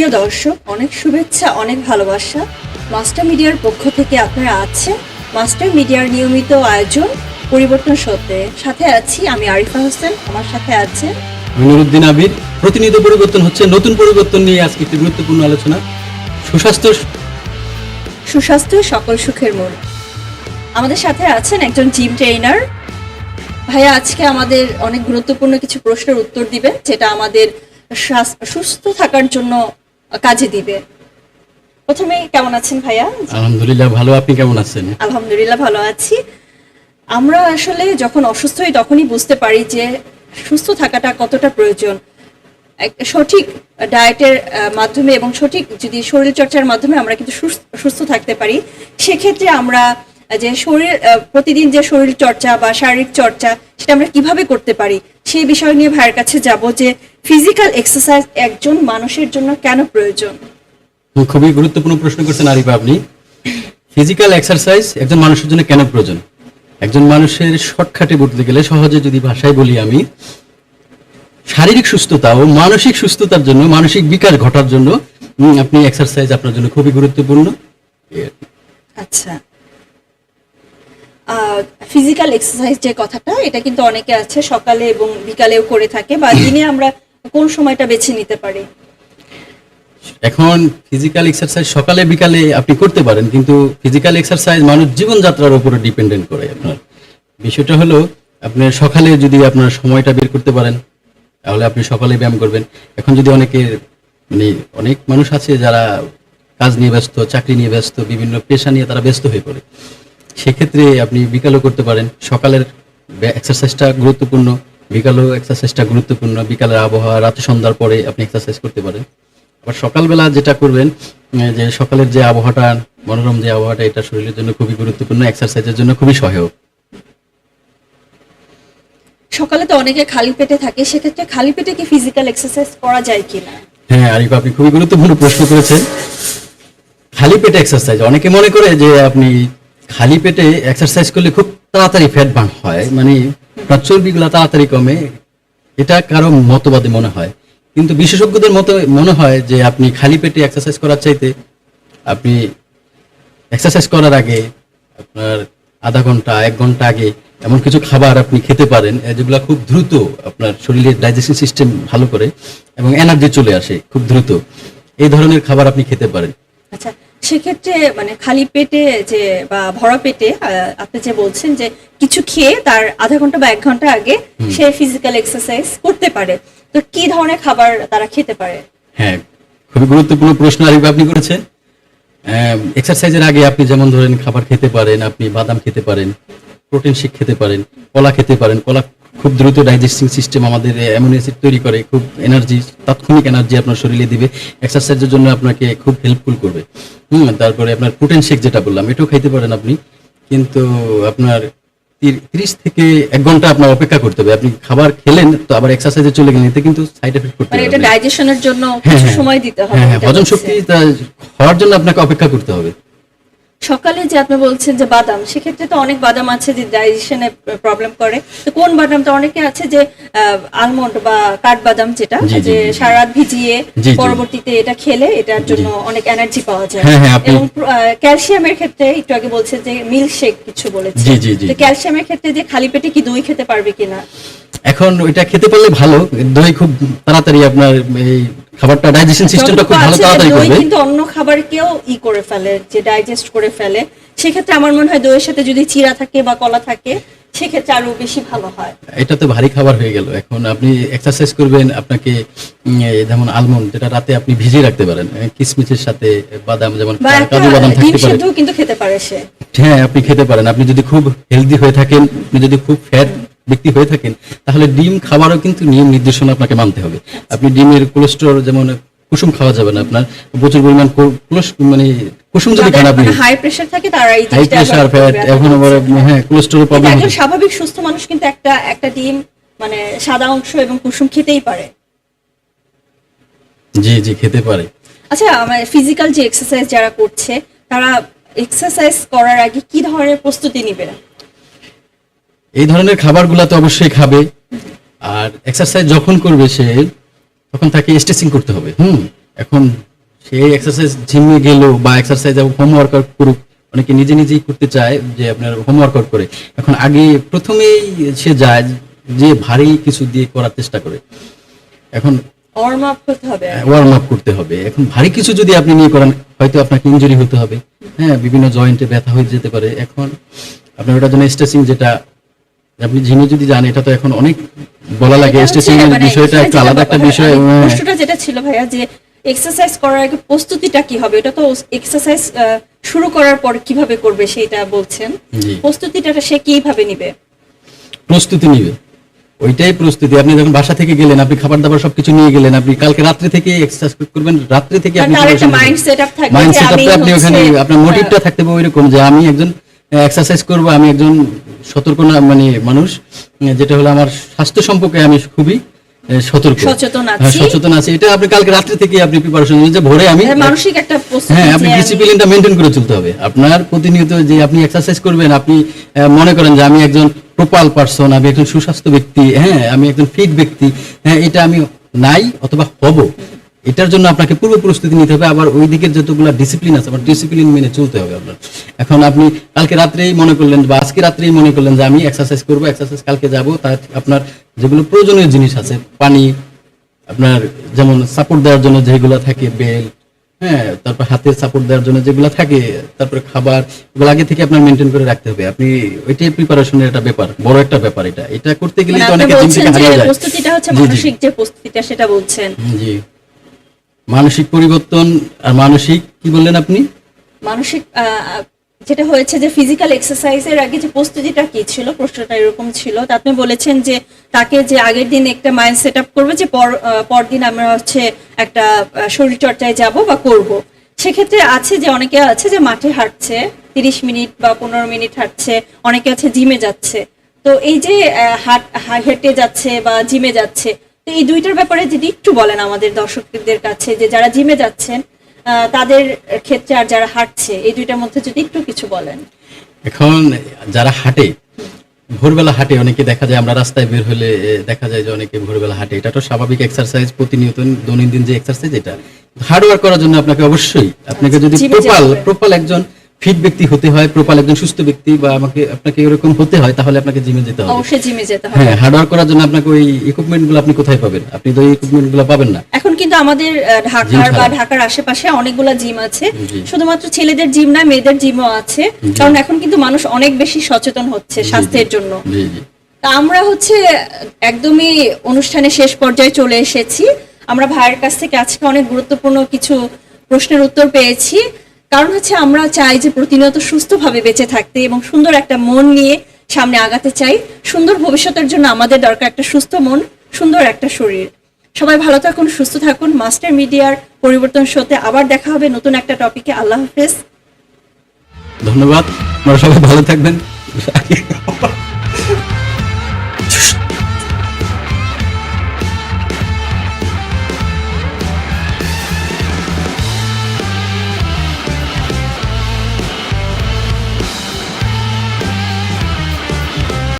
প্রিয় দর্শক অনেক শুভেচ্ছা অনেক ভালোবাসা। মাস্টার মিডিয়ার পক্ষ থেকে আপনারা আছেন। মাস্টার মিডিয়ার নিয়মিত আয়োজন পরিবর্তন সত্ত্বে। সাথে আছি আমি আরিফা হোসেন আমার সাথে আছে নুরুদ্দিন আবির প্রতিনিয়ত পরিবর্তন হচ্ছে নতুন পরিবর্তন নিয়ে আজকে একটি গুরুত্বপূর্ণ আলোচনা। সুস্বাস্থ্য সুস্বাস্থ্য সকল সুখের মূল আমাদের সাথে আছেন একজন জিম ট্রেনার ভাইয়া আজকে আমাদের অনেক গুরুত্বপূর্ণ কিছু প্রশ্নের উত্তর দিবেন যেটা আমাদের সুস্থ থাকার জন্য কাজে দিবে। প্রথমে কেমন আছেন ভাইয়া? আলহামদুলিল্লাহ ভালো। আপনি কেমন আছেন? আলহামদুলিল্লাহ ভালো আছি। আমরা আসলে যখন অসুস্থ হই তখনই বুঝতে পারি যে সুস্থ থাকাটা কতটা প্রয়োজন। সঠিক ডায়েটের মাধ্যমে এবং সঠিক যদি শরীর চর্চার মাধ্যমে আমরা কিন্তু সুস্থ- সুস্থ থাকতে পারি সেক্ষেত্রে আমরা যে শরীর প্রতিদিন যে শরীর চর্চা বা শারীরিক চর্চা সেটা আমরা কীভাবে করতে পারি সেই বিষয় নিয়ে ভাইয়ের কাছে যাব যে ফিজিক্যাল এক্সারসাইজ একজন মানুষের জন্য কেন প্রয়োজন? খুবই গুরুত্বপূর্ণ প্রশ্ন করছেন আরিফা আপনি। ফিজিক্যাল এক্সারসাইজ একজন মানুষের জন্য কেন প্রয়োজন? একজন মানুষের শর্টকাটে বলতে গেলে সহজে যদি ভাষায় বলি আমি শারীরিক সুস্থতা ও মানসিক সুস্থতার জন্য মানসিক বিকাশ ঘটার জন্য আপনি এক্সারসাইজ আপনার জন্য খুবই গুরুত্বপূর্ণ। আচ্ছা। ফিজিক্যাল এক্সারসাইজ যে কথাটা, এটা কিন্তু অনেকে আছে সকালে এবং বিকালেও করে থাকে বা দিনে আমরা কোন সময়টা বেছে নিতে পারি? এখন ফিজিক্যাল এক্সারসাইজ সকালে, বিকালে আপনি করতে পারেন, কিন্তু ফিজিক্যাল এক্সারসাইজ মানুষ জীবনযাত্রার উপরে ডিপেন্ডেন্ট করে আপনার। বিষয়টা হলো, আপনি সকালে যদি আপনার সময়টা বের করতে পারেন, তাহলে আপনি সকালে ব্যায়াম করবেন। এখন যদি অনেকে মানে অনেক মানুষ আছে যারা কাজ নিয়ে ব্যস্ত, চাকরি নিয়ে ব্যস্ত, বিভিন্ন পেশা নিয়ে তারা ব্যস্ত হয়ে পড়ে। সেক্ষেত্রে আপনি বিকালও করতে পারেন। সকালের এক্সারসাইজটা গুরুত্বপূর্ণ বিকালেও এক্সারসাইজটা গুরুত্বপূর্ণ বিকালের আবহাওয়া রাতে সন্ধ্যার পরে আপনি এক্সারসাইজ করতে পারেন। আবার সকালবেলা যেটা করবেন যে সকালের যে আবহাওয়াটা মনোরম যে আবহাওয়াটা এটা শরীরের জন্য খুবই গুরুত্বপূর্ণ এক্সারসাইজের জন্য খুবই সহায়ক। সকালে তো অনেকে খালি পেটে থাকে সেক্ষেত্রে খালি পেটে কি ফিজিক্যাল এক্সারসাইজ করা যায় কিনা? হ্যাঁ আরিফ আপনি খুবই গুরুত্বপূর্ণ প্রশ্ন করেছেন। খালি পেটে এক্সারসাইজ অনেকে মনে করে যে আপনি খালি পেটে এক্সারসাইজ করলে খুব তাড়াতাড়ি ফ্যাট বার্ন হয় মানে চর্বিগুলো তাড়াতাড়ি কমে, এটা কারও মতবাদে মনে হয়। কিন্তু বিশেষজ্ঞদের মতো মনে হয় যে আপনি খালি পেটে এক্সারসাইজ করার চাইতে আপনি এক্সারসাইজ করার আগে, আপনার আধা ঘণ্টা, এক ঘণ্টা আগে এমন কিছু খাবার আপনি খেতে পারেন যেগুলো খুব দ্রুত আপনার শরীরের ডাইজেশন সিস্টেম ভালো করে এবং এনার্জি চলে আসে খুব দ্রুত। এই ধরনের খাবার আপনি খেতে পারেন। আচ্ছা সেক্ষেত্রে মানে খালি পেটে যে বা ভরা পেটে আপনি যে বলছেন যে কিছু খেয়ে তার আধা ঘণ্টা বা এক ঘণ্টা আগে সে ফিজিক্যাল এক্সারসাইজ করতে পারে। তো কি ধরনের খাবার তারা খেতে পারে? হ্যাঁ খুবই গুরুত্বপূর্ণ প্রশ্ন আরিফ আপনি করেছেন। এক্সারসাইজের আগে আপনি যেমন ধরেন খাবার খেতে পারেন আপনি বাদাম খেতে পারেন প্রোটিন শেক খেতে পারেন কলা খেতে পারেন কলা খুব দ্রুত ডাইজেস্টিং সিস্টেম আমাদের অ্যামোনি অ্যাসিড তৈরি করে খুব এনার্জি তাৎক্ষণিক এনার্জি আপনার শরীরে দিবে এক্সারসাইজের জন্য আপনাকে খুব হেল্পফুল করবে। হুম তারপরে আপনার প্রোটিন শেক যেটা বললাম এটাও খাইতে পারেন আপনি কিন্তু আপনার তিরিশ থেকে এক ঘণ্টা আপনার অপেক্ষা করতে হবে। আপনি খাবার খেলেন তো আবার এক্সারসাইজে চলে গেলেন এতে কিন্তু সাইড এফেক্ট করতে মানে পারে এটা ডাইজেশনের জন্য হ্যাঁ, হ্যাঁ। সময় দিতে হবে হ্যাঁ হ্যাঁ হজম শক্তি তা হওয়ার জন্য আপনাকে অপেক্ষা করতে হবে। সকালে যে আপনি বলছেন যে বাদাম সেক্ষেত্রে তো অনেক বাদাম আছে যে ডাইজেশনে প্রবলেম করে তো কোন বাদামটা অনেকে আছে যে আলমন্ড বা কাঠবাদাম যেটা যে। সারা রাত ভিজিয়ে। পরবর্তীতে এটা খেলে এটার জন্য অনেক এনার্জি পাওয়া যায় হ্যাঁ, হ্যাঁ, এবং ক্যালসিয়ামের ক্ষেত্রে একটু আগে বলছে যে মিল্ক শেক কিছু বলেছে। তো ক্যালসিয়ামের ক্ষেত্রে যে খালি পেটে কি দই খেতে পারবে কিনা এখন ওইটা খেতে পারলে ভালো দই খুব তাড়াতাড়ি আপনার এই খাবারটা ডাইজেশন সিস্টেমটা খুব ভালো তাড়াতাড়ি করবে। কিন্তু অন্য খাবারকেও ই করে ফেলে যে ডাইজেস্ট করে ফেলে। সেক্ষেত্রে আমার মনে হয় দইয়ের সাথে যদি চিরা থাকে বা কলা থাকে সেক্ষেত্রে আরও বেশি ভালো হয়। এটা তো ভারী খাবার হয়ে গেল। এখন আপনি এক্সারসাইজ করবেন আপনাকে যেমন আলমন্ড যেটা রাতে আপনি ভিজিয়ে রাখতে পারেন কিশমিশের সাথে বাদাম যেমন কাজু বাদাম থাকতে পারে। কিন্তু খেতে পারে সে। হ্যাঁ আপনি খেতে পারেন। আপনি যদি খুব হেলদি হয়ে থাকেন আপনি যদি খুব ফ্যাট ব্যক্তি হয়ে থাকেন তাহলে ডিম খাবারও কিন্তু নিয়ম নির্দেশনা আপনাকে মানতে হবে। আপনি ডিমের কোলেস্ট্রল যেমন কুসুম খাওয়া যাবে না আপনার প্রচুর পরিমাণ মানে কুসুম যদি খান আপনি হাই প্রেশার থাকে তারা এই হাই প্রেশার ফ্যাট এখন আবার হ্যাঁ কোলেস্ট্রল প্রবলেম একজন স্বাভাবিক সুস্থ মানুষ কিন্তু একটা একটা ডিম মানে সাদা অংশ এবং কুসুম খেতেই পারে। জি জি খেতে পারে। আচ্ছা আমার ফিজিক্যাল যে এক্সারসাইজ যারা করছে তারা এক্সারসাইজ করার আগে কি ধরনের প্রস্তুতি নেবে? এই ধরনের খাবারগুলো তো অবশ্যই খাবে। আর এক্সারসাইজ যখন করবে সে তখন তাকে স্ট্রেচিং করতে হবে। হুম এখন সে এক্সারসাইজ জিমে গেল বা এক্সারসাইজ হোম ওয়ার্কআউট করুক অনেকে নিজে নিজেই করতে চায় যে আপনার হোম ওয়ার্কআউট করে। এখন আগে প্রথমেই সে যায় যে ভারী কিছু দিয়ে করার চেষ্টা করে। এখন ওয়ার্ম আপ করতে হবে। ওয়ার্ম আপ করতে হবে। এখন ভারী কিছু যদি আপনি নিয়ে করেন হয়তো আপনাকে ইনজুরি হতে হবে। হ্যাঁ বিভিন্ন জয়েন্টে ব্যথা হয়ে যেতে পারে। এখন আপনার ওটার জন্য স্ট্রেচিং যেটা আপনি জিমে যদি যান এটা তো এখন অনেক বলা লাগে এটা এর মানে বিষয়টা এখানে একটু আলাদা একটা বিষয় হ্যাঁ। প্রশ্নটা যেটা ছিল ভাইয়া যে এক্সারসাইজ করার আগে প্রস্তুতিটা কি হবে? এটা তো এক্সারসাইজ শুরু করার পর কীভাবে করবে সেটা বলছেন। প্রস্তুতিটা সে কীভাবে নিবে? প্রস্তুতি নিবে। ওইটাই প্রস্তুতি। আপনি যখন বাসা থেকে গেলেন আপনি খাবার দাবার সবকিছু নিয়ে গেলেন আপনি কালকে রাত্রে থেকে এক্সারসাইজ করবেন রাত্রে থেকে আপনি তার একটা মাইন্ড সেট আপ থাকবে মাইন্ড সেটআপটা আপনি ওখানে আপনার মোটিভটা আহ, থাকতে হবে ওইরকম যে আমি একজন এক্সারসাইজ করব আমি একজন সতর্ক না মানে মানুষ যেটা হলো আমার স্বাস্থ্য সম্পর্কে আমি খুবই সতর্ক। সচেতন হ্যাঁ, আছি। এটা আপনি কালকে রাত্রে থেকে আপনি প্রিপারেশন যে ভোরে আমি হ্যাঁ, মানসিক একটা হ্যাঁ আপনি ডিসিপ্লিনটা মেনটেন করে চলতে হবে। আপনার প্রতিনিয়ত যে আপনি এক্সারসাইজ করবেন আপনি মনে করেন যে আমি একজন প্রোপাল পারসন আমি একজন সুস্বাস্থ্য ব্যক্তি হ্যাঁ আমি একজন ফিট ব্যক্তি হ্যাঁ এটা আমি নাই অথবা হব। এটার জন্য আপনাকে পূর্ব প্রস্তুতি নিতে হবে। আবার ওই দিকের যতগুলো ডিসিপ্লিন আছে আমার ডিসিপ্লিন মেনে চলতে হবে আপনার। এখন আপনি কালকে রাত্রেই মনে করলেন বা আজকে রাত্রেই মনে করলেন যে আমি এক্সারসাইজ করব এক্সারসাইজ কালকে যাব তার আপনার যেগুলো প্রয়োজনীয় জিনিস আছে পানি আপনার যেমন সাপোর্ট দেওয়ার জন্য যেগুলো থাকে বেল হ্যাঁ তারপর হাতের সাপোর্ট দেওয়ার জন্য যেগুলো থাকে তারপরে খাবার এগুলো আগে থেকে আপনার মেনটেন করে রাখতে হবে। আপনি ওইটাই প্রিপারেশনের একটা ব্যাপার বড় একটা ব্যাপার এটা। এটা করতে গেলে মানে অনেকে জিম থেকে হারিয়ে যায়। প্রস্তুতিটা হচ্ছে। মানসিক যে প্রস্তুতিটা সেটা বলছেন। জি। মানসিক পরিবর্তন আর মানসিক, কি বললেন আপনি? মানসিক যেটা হয়েছে যে ফিজিক্যাল এক্সারসাইজের আগে যে প্রস্তুতিটা কি ছিল, প্রশ্নটা এরকম ছিল। তা আপনি বলেছেন যে তাকে যে আগের দিন একটা মাইন্ড সেট আপ করবে যে পর পরদিন আমরা হচ্ছে একটা শরীর চর্চায় যাব বা করব। সেক্ষেত্রে আছে যে, অনেকে আছে যে মাঠে হাঁটছে, তিরিশ মিনিট বা পনেরো মিনিট হাঁটছে, অনেকে আছে জিমে যাচ্ছে। তো এই যে হাট, হেঁটে যাচ্ছে বা জিমে যাচ্ছে এই দুইটার ব্যাপারে যদি একটু বলেন আমাদের দর্শকদের কাছে যে যারা জিমে যাচ্ছেন তাদের ক্ষেত্রে আর যারা হাঁটছে এই দুইটার মধ্যে যদি একটু কিছু বলেন। এখন যারা হাঁটে ভোরবেলা হাঁটে অনেকে দেখা যায় আমরা রাস্তায় বের হলে দেখা যায় যে অনেকে ভোরবেলা হাঁটে। এটা তো স্বাভাবিক এক্সারসাইজ প্রতিনিয়ত দৈনন্দিন যে এক্সারসাইজ এটা। হার্ড ওয়ার্ক করার জন্য আপনাকে অবশ্যই আপনাকে যদি প্রপাল প্রপাল একজন ফিট ব্যক্তি হতে হয় প্রপাল একজন সুস্থ ব্যক্তি বা আমাকে আপনাকে এরকম হতে হয় তাহলে আপনাকে জিমে যেতে হবে। অবশ্যই জিমে যেতে হবে। হ্যাঁ হার্ড ওয়ার্ক করার জন্য আপনাকে ওই ইকুইপমেন্টগুলো আপনি কোথায় পাবেন? আপনি তো ওই ইকুইপমেন্টগুলো পাবেন না। এখন কিন্তু আমাদের ঢাকার বা ঢাকার আশেপাশে অনেকগুলা জিম আছে। শুধুমাত্র ছেলেদের জিম না মেয়েদের জিমও আছে। কারণ এখন কিন্তু মানুষ অনেক বেশি সচেতন হচ্ছে স্বাস্থ্যের জন্য। জি জি। তা আমরা হচ্ছে একদমই অনুষ্ঠানের শেষ পর্যায়ে চলে এসেছি। আমরা ভাইয়ের কাছ থেকে আজকে অনেক গুরুত্বপূর্ণ কিছু প্রশ্নের উত্তর পেয়েছি। কারণ হচ্ছে আমরা চাই যে প্রতিনিয়ত সুস্থভাবে বেঁচে থাকতে এবং সুন্দর একটা মন নিয়ে সামনে আগাতে চাই। সুন্দর ভবিষ্যতের জন্য আমাদের দরকার একটা সুস্থ মন, সুন্দর একটা শরীর। সবাই ভালো থাকুন, সুস্থ থাকুন। মাস্টার মিডিয়ার পরিবর্তন শোতে আবার দেখা হবে নতুন একটা টপিকে। আল্লাহ হাফেজ। ধন্যবাদ। সবাই ভালো থাকবেন।